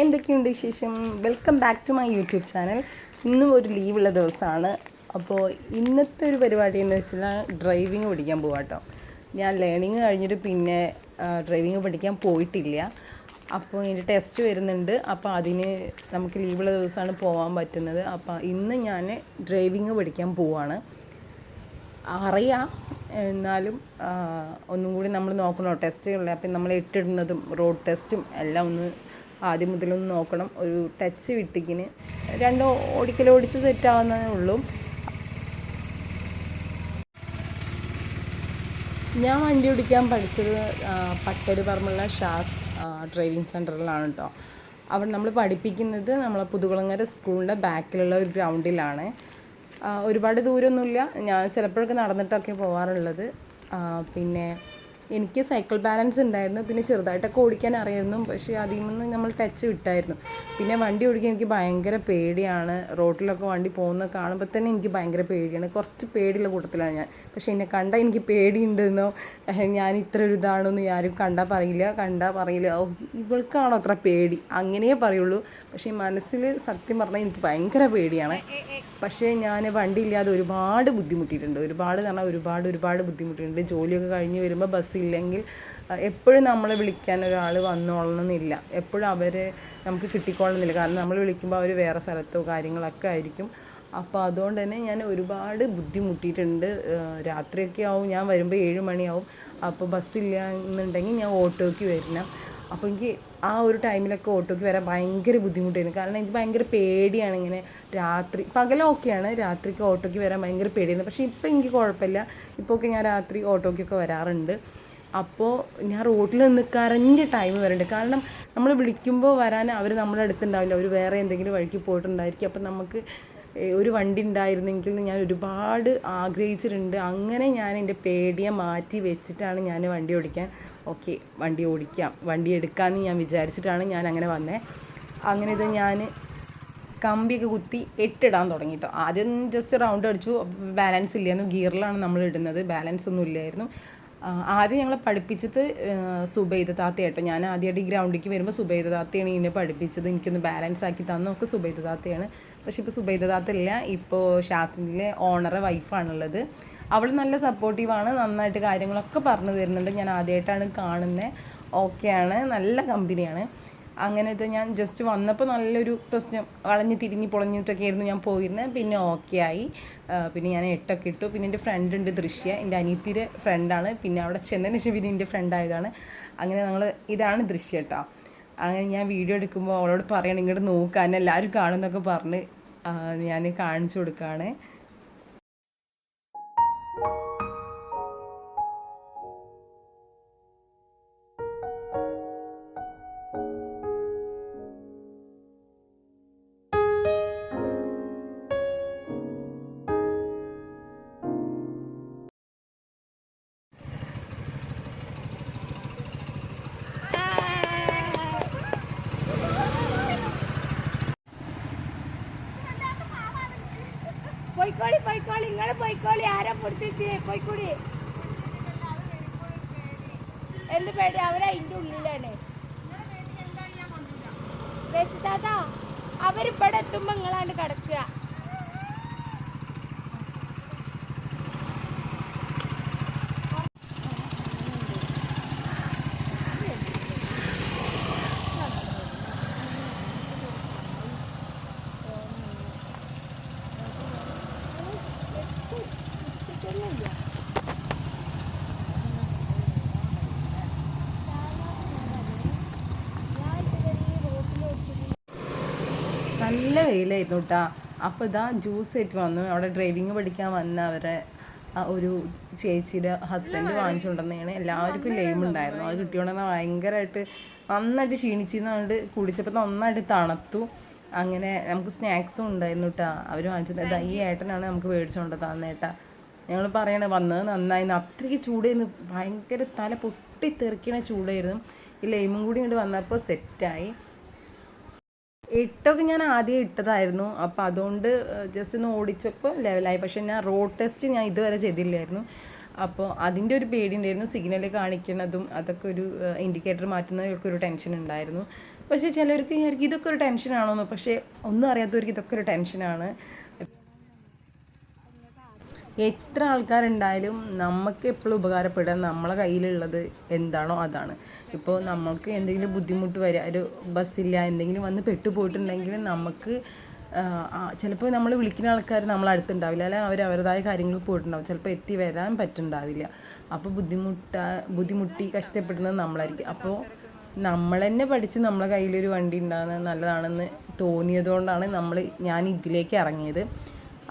എന്തൊക്കെയുണ്ട് വിശേഷം? Welcome back to my YouTube channel ഇന്നും ഒരു ലീവുള്ള ദിവസമാണ്. അപ്പോൾ ഇന്നത്തെ ഒരു പരിപാടി എന്ന് വെച്ചാൽ ഡ്രൈവിംഗ് പഠിക്കാൻ പോവാം കേട്ടോ ഞാൻ ലേണിംഗ് കഴിഞ്ഞിട്ട് പിന്നെ ഡ്രൈവിംഗ് പഠിക്കാൻ പോയിട്ടില്ല. അപ്പോൾ എന്റെ ടെസ്റ്റ് വരുന്നുണ്ട്. അപ്പോൾ അതിന് നമുക്ക് ലീവുള്ള ദിവസമാണ് പോകാൻ പറ്റുന്നത്. അപ്പോൾ ഇന്ന് ഞാൻ ഡ്രൈവിംഗ് പഠിക്കാൻ പോവാണ്. അറിയാം. എന്നാലും ഒന്നും കൂടി നമ്മൾ നോക്കണോ. ടെസ്റ്റുകളിൽ അപ്പം നമ്മൾ ഇട്ടിടുന്നതും റോഡ് ടെസ്റ്റും എല്ലാം ഒന്ന് ആദ്യം മുതലൊന്ന് നോക്കണം. ഒരു ടച്ച് വിട്ടിക്കിന്. രണ്ട് ഓടിക്കൽ ഓടിച്ച് സെറ്റ് ആവുന്നതേ ഉള്ളൂ. ഞാൻ വണ്ടി ഓടിക്കാൻ പഠിച്ചത് പട്ടര് പറമ്പുള്ള ഷാസ് ഡ്രൈവിംഗ് സെന്ററിലാണ് കേട്ടോ അവിടെ നമ്മൾ പഠിപ്പിക്കുന്നത് നമ്മളെ പുതുകുളങ്ങര സ്കൂളിന്റെ ബാക്കിലുള്ള ഒരു ഗ്രൗണ്ടിലാണ്. ഒരുപാട് ദൂരമൊന്നുമില്ല ഞാൻ ചിലപ്പോഴൊക്കെ നടന്നിട്ടൊക്കെ പോകാറുള്ളത് പിന്നെ എനിക്ക് സൈക്കിൾ ബാലൻസ് ഉണ്ടായിരുന്നു. പിന്നെ ചെറുതായിട്ടൊക്കെ ഓടിക്കാൻ അറിയായിരുന്നു. പക്ഷേ അതിൽ നിന്ന് നമ്മൾ ടച്ച് വിട്ടായിരുന്നു. പിന്നെ വണ്ടി ഓടിക്കാൻ എനിക്ക് ഭയങ്കര പേടിയാണ്. റോട്ടിലൊക്കെ വണ്ടി പോകുന്നത് കാണുമ്പോൾ തന്നെ എനിക്ക് ഭയങ്കര പേടിയാണ്. കുറച്ച് പേടിയുള്ള കൂട്ടത്തിലാണ് ഞാൻ. പക്ഷേ എന്നെ കണ്ടാൽ എനിക്ക് പേടിയുണ്ടെന്നോ? ഞാൻ ഇത്ര ഒരു ഇതാണെന്ന് ആരും കണ്ടാൽ പറയില്ല. കണ്ടാൽ പറയില്ല. ഓ ഇവൾക്കാണോ അത്ര പേടി? അങ്ങനെയേ പറയുള്ളൂ. പക്ഷേ മനസ്സിൽ സത്യം പറഞ്ഞാൽ എനിക്ക് ഭയങ്കര പേടിയാണ്. പക്ഷേ ഞാൻ വണ്ടി ഇല്ലാതെ ഒരുപാട് ബുദ്ധിമുട്ടിയിട്ടുണ്ട്. ഒരുപാട് പറഞ്ഞാൽ ഒരുപാട് ഒരുപാട് ബുദ്ധിമുട്ടിയിട്ടുണ്ട്. ജോലിയൊക്കെ കഴിഞ്ഞ് വരുമ്പോൾ ബസ്സില്ലെങ്കിൽ എപ്പോഴും നമ്മളെ വിളിക്കാൻ ഒരാൾ വന്നോളണമെന്നില്ല. എപ്പോഴും അവർ നമുക്ക് കിട്ടിക്കോളണമെന്നില്ല കാരണം നമ്മൾ വിളിക്കുമ്പോൾ അവർ വേറെ സ്ഥലത്തോ കാര്യങ്ങളൊക്കെ ആയിരിക്കും. അപ്പോൾ അതുകൊണ്ട് തന്നെ ഞാൻ ഒരുപാട് ബുദ്ധിമുട്ടിയിട്ടുണ്ട്. രാത്രിയൊക്കെ ആവും. ഞാൻ വരുമ്പോൾ ഏഴ് മണിയാവും. അപ്പോൾ ബസ്സില്ല എന്നുണ്ടെങ്കിൽ ഞാൻ ഓട്ടോയ്ക്ക് വരണം. അപ്പോൾ എനിക്ക് ആ ഒരു ടൈമിലൊക്കെ ഓട്ടോയ്ക്ക് വരാൻ ഭയങ്കര ബുദ്ധിമുട്ടായിരുന്നു. കാരണം എനിക്ക് ഭയങ്കര പേടിയാണ് ഇങ്ങനെ രാത്രി. പകലൊക്കെയാണ് രാത്രിക്ക് ഓട്ടോയ്ക്ക് വരാൻ ഭയങ്കര പേടിയായിരുന്നു. പക്ഷേ ഇപ്പോൾ എനിക്ക് കുഴപ്പമില്ല. ഇപ്പോൾ ഒക്കെ ഞാൻ രാത്രി ഓട്ടോയ്ക്കൊക്കെ വരാറുണ്ട്. അപ്പോൾ ഞാൻ റോട്ടിൽ നിന്ന് കരഞ്ഞ ടൈം വരുന്നുണ്ട് കാരണം നമ്മൾ വിളിക്കുമ്പോൾ വരാൻ അവർ നമ്മുടെ അടുത്തുണ്ടാവില്ല. അവർ വേറെ എന്തെങ്കിലും വഴിക്ക് പോയിട്ടുണ്ടായിരിക്കും. അപ്പം നമുക്ക് ഒരു വണ്ടി ഉണ്ടായിരുന്നെങ്കിൽ ഞാൻ ഒരുപാട് ആഗ്രഹിച്ചിട്ടുണ്ട്. അങ്ങനെ ഞാൻ എന്റെ പേടിയെ മാറ്റി വെച്ചിട്ടാണ് ഞാൻ വണ്ടി ഓടിക്കാൻ. ഓക്കെ വണ്ടി ഓടിക്കാം. വണ്ടി എടുക്കാമെന്ന് ഞാൻ വിചാരിച്ചിട്ടാണ് ഞാൻ അങ്ങനെ വന്നത് അങ്ങനെ ഇത് ഞാൻ കമ്പിയൊക്കെ കുത്തി എട്ടിടാൻ തുടങ്ങി കേട്ടോ ആദ്യം ജസ്റ്റ് റൗണ്ട് അടിച്ചു. ബാലൻസ് ഇല്ലായിരുന്നു. ഗിയറിലാണ് നമ്മൾ ഇടുന്നത്. ബാലൻസ് ഒന്നും ഇല്ലായിരുന്നു. ആദ്യം ഞങ്ങളെ പഠിപ്പിച്ചത് സുബൈദ താത്തയാട്ടോ ഞാൻ ആദ്യമായിട്ട് ഈ ഗ്രൗണ്ടിലേക്ക് വരുമ്പോൾ സുബൈദ താത്തയാണ് ഇതിനെ പഠിപ്പിച്ചത്. എനിക്കൊന്ന് ബാലൻസ് ആക്കി തന്നൊക്കെ സുബൈദ താത്തയാണ്. പക്ഷേ ഇപ്പോൾ സുബൈദ താത്ത ഇല്ല. ഇപ്പോൾ ഷാസിനിലെ ഓണറെ വൈഫാണുള്ളത് അവൾ നല്ല സപ്പോർട്ടീവാണ് നന്നായിട്ട് കാര്യങ്ങളൊക്കെ പറഞ്ഞു തരുന്നുണ്ട്. ഞാൻ ആദ്യമായിട്ടാണ് കാണുന്നത് ഓക്കെയാണ് നല്ല കമ്പനിയാണ് അങ്ങനെ ഇത് ഞാൻ ജസ്റ്റ് വന്നപ്പോൾ നല്ലൊരു പ്രശ്നം വളഞ്ഞ് തിരിഞ്ഞ് പൊളഞ്ഞിട്ടൊക്കെ ആയിരുന്നു ഞാൻ പോയിരുന്നത് പിന്നെ ഓക്കെ ആയി. പിന്നെ ഞാൻ എട്ടൊക്കെ ഇട്ടു. പിന്നെ എന്റെ ഫ്രണ്ട് ഉണ്ട് ദൃശ്യ. എന്റെ അനിയത്തിയുടെ ഫ്രണ്ടാണ് പിന്നെ അവിടെ ചെന്നതിന് ശേഷം പിന്നെ എന്റെ ഫ്രണ്ടായതാണ് അങ്ങനെ ഞങ്ങൾ ഇതാണ് ദൃശ്യ കേട്ടോ. അങ്ങനെ ഞാൻ വീഡിയോ എടുക്കുമ്പോൾ അവളോട് പറയണം ഇങ്ങോട്ട് നോക്കാൻ എല്ലാവരും കാണുമെന്നൊക്കെ പറഞ്ഞ് ഞാൻ കാണിച്ചു കൊടുക്കുകയാണ് പോയിക്കോളി പോയിക്കോളി നിങ്ങൾ പോയിക്കോളി ആരാ പൊടിച്ചേച്ചി പോയിക്കോളി എന്ത് പേടി? അവരെ അതിന്റെ ഉള്ളിലാണ്. രസിതാത്ത അവരിവിടെ എത്തുമ്പോ നിങ്ങളാണ്ട് കിടക്കുക നല്ല വെയിലായിരുന്നു കേട്ടോ അപ്പോൾ ഇതാ ജ്യൂസ് ആയിട്ട് വന്നു. അവിടെ ഡ്രൈവിങ് പഠിക്കാൻ വന്ന അവരെ ആ ഒരു ചേച്ചിയുടെ ഹസ്ബൻഡ് വാങ്ങിച്ചുകൊണ്ടെന്നാണ് എല്ലാവർക്കും ലെയിം ഉണ്ടായിരുന്നു. അത് കിട്ടിയോണ്ടെന്ന് ഭയങ്കരമായിട്ട് നന്നായിട്ട് ക്ഷീണിച്ചിരുന്നുകൊണ്ട് കുടിച്ചപ്പോൾ നന്നായിട്ട് തണുത്തു. അങ്ങനെ നമുക്ക് സ്നാക്സും ഉണ്ടായിരുന്നു കേട്ടോ അവർ വാങ്ങിച്ചത്. ഈ ഏട്ടനാണ് നമുക്ക് മേടിച്ചുകൊണ്ട് തന്നേട്ടാ ഞങ്ങൾ പറയണേ വന്നത് നന്നായിരുന്നു. അത്രയ്ക്ക് ചൂടായിരുന്നു ഭയങ്കര തല പൊട്ടിത്തെറിക്കണ ചൂടായിരുന്നു. ഈ ലൈമും കൂടി ഇങ്ങോട്ട് വന്നപ്പോൾ സെറ്റായി എട്ടൊക്കെ ഞാൻ ആദ്യം ഇട്ടതായിരുന്നു. അപ്പോൾ അതുകൊണ്ട് ജസ്റ്റ് ഒന്ന് ഓടിച്ചപ്പോൾ ലെവലായി പക്ഷേ ഞാൻ റോഡ് ടെസ്റ്റ് ഞാൻ ഇതുവരെ ചെയ്തില്ലായിരുന്നു. അപ്പോൾ അതിന്റെ ഒരു പേടി ഉണ്ടായിരുന്നു സിഗ്നൽ കാണിക്കുന്നതും അതൊക്കെ ഒരു ഇൻഡിക്കേറ്റർ മാറ്റുന്നതൊക്കെ ഒരു ടെൻഷൻ ഉണ്ടായിരുന്നു. പക്ഷേ ചിലർക്ക് ഇതൊക്കെ ഒരു ടെൻഷനാണോന്ന് പക്ഷേ ഒന്നും അറിയാത്തവർക്ക് ഇതൊക്കെ ഒരു ടെൻഷനാണ് എത്ര ആൾക്കാരുണ്ടായാലും നമുക്ക് എപ്പോഴും ഉപകാരപ്പെടാൻ നമ്മളെ കയ്യിലുള്ളത് എന്താണോ അതാണ്. ഇപ്പോൾ നമ്മൾക്ക് എന്തെങ്കിലും ബുദ്ധിമുട്ട് വരിക ഒരു ബസ്സില്ല എന്തെങ്കിലും വന്ന് പെട്ടുപോയിട്ടുണ്ടെങ്കിൽ നമുക്ക് ചിലപ്പോൾ നമ്മൾ വിളിക്കുന്ന ആൾക്കാർ നമ്മളടുത്തുണ്ടാവില്ല അല്ലെങ്കിൽ അവർ അവരുടേതായ കാര്യങ്ങൾ പോയിട്ടുണ്ടാവും. ചിലപ്പോൾ എത്തി വരാൻ പറ്റുന്നുണ്ടാവില്ല. അപ്പോൾ ബുദ്ധിമുട്ട ബുദ്ധിമുട്ടി കഷ്ടപ്പെടുന്നത് നമ്മളായിരിക്കും. അപ്പോൾ നമ്മൾ തന്നെ പഠിച്ച് നമ്മളെ കയ്യിലൊരു വണ്ടി ഉണ്ടാകുന്നത് നല്ലതാണെന്ന് തോന്നിയതുകൊണ്ടാണ് നമ്മൾ ഞാൻ ഇതിലേക്ക് ഇറങ്ങിയത്.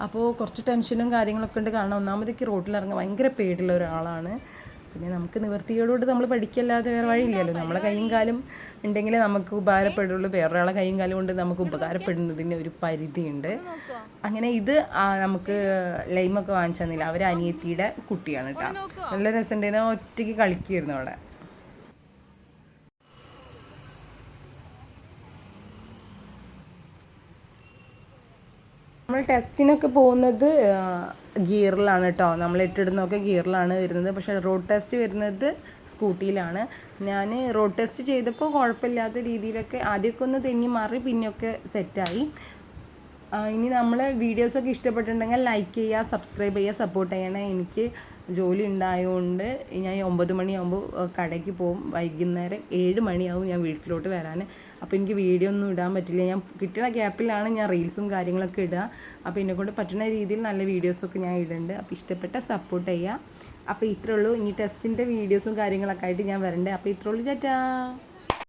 അപ്പോൾ കുറച്ച് ടെൻഷനും കാര്യങ്ങളൊക്കെ ഉണ്ട്. കാരണം ഒന്നാമതേക്ക് റോട്ടിലിറങ്ങാൻ ഭയങ്കര പേടിയുള്ള ഒരാളാണ്. പിന്നെ നമുക്ക് നിവൃത്തിയോടുകൂടി നമ്മൾ പഠിക്കല്ലാതെ വേറെ വഴിയില്ലല്ലോ. നമ്മളെ കൈയും കാലും ഉണ്ടെങ്കിലേ നമുക്ക് ഉപകാരപ്പെടുള്ളൂ. വേറൊരാളെ കൈയും കാലും കൊണ്ട് നമുക്ക് ഉപകാരപ്പെടുന്നതിന് ഒരു പരിധിയുണ്ട്. അങ്ങനെ ഇത് നമുക്ക് ലൈമൊക്കെ വാങ്ങിച്ചു തന്നില്ല. അവർ അനിയത്തിയുടെ കുട്ടിയാണ് കേട്ടോ നല്ല രസമുണ്ടായിരുന്നു ഒറ്റയ്ക്ക് കളിക്കുമായിരുന്നു അവിടെ. ടെസ്റ്റിനൊക്കെ പോകുന്നത് ഗിയറിലാണ് കേട്ടോ നമ്മൾ ഇട്ടിടുന്നൊക്കെ ഗിയറിലാണ് വരുന്നത്. പക്ഷേ റോഡ് ടെസ്റ്റ് വരുന്നത് സ്കൂട്ടിയിലാണ്. ഞാൻ റോഡ് ടെസ്റ്റ് ചെയ്തപ്പോൾ കുഴപ്പമില്ലാത്ത രീതിയിലൊക്കെ ആദ്യമൊക്കെ ഒന്ന് തെന്നി മാറി പിന്നെയൊക്കെ സെറ്റായി. ഇനി നമ്മൾ വീഡിയോസൊക്കെ ഇഷ്ടപ്പെട്ടിട്ടുണ്ടെങ്കിൽ ലൈക്ക് ചെയ്യുക സബ്സ്ക്രൈബ് ചെയ്യുക സപ്പോർട്ട് ചെയ്യണം. എനിക്ക് ജോലി ഉണ്ടായതുകൊണ്ട് ഞാൻ ഒമ്പത് മണിയാകുമ്പോൾ കടയ്ക്ക് പോകും. വൈകുന്നേരം ഏഴ് മണിയാവും ഞാൻ വീട്ടിലോട്ട് വരാൻ. അപ്പോൾ എനിക്ക് വീഡിയോ ഒന്നും ഇടാൻ പറ്റില്ല. ഞാൻ കിട്ടുന്ന ഗ്യാപ്പിലാണ് ഞാൻ റീൽസും കാര്യങ്ങളൊക്കെ ഇടുക അപ്പോൾ എന്നെക്കൊണ്ട് പറ്റുന്ന രീതിയിൽ നല്ല വീഡിയോസൊക്കെ ഞാൻ ഇടുന്നുണ്ട് അപ്പോൾ ഇഷ്ടപ്പെട്ട സപ്പോർട്ട് ചെയ്യുക അപ്പോൾ ഇത്രേ ഉള്ളൂ. ഇനി ടെസ്റ്റിന്റെ വീഡിയോസും കാര്യങ്ങളൊക്കെ ആയിട്ട് ഞാൻ വരണ്ടേ. അപ്പോൾ ഇത്രേ ഉള്ളൂ ചേട്ടാ.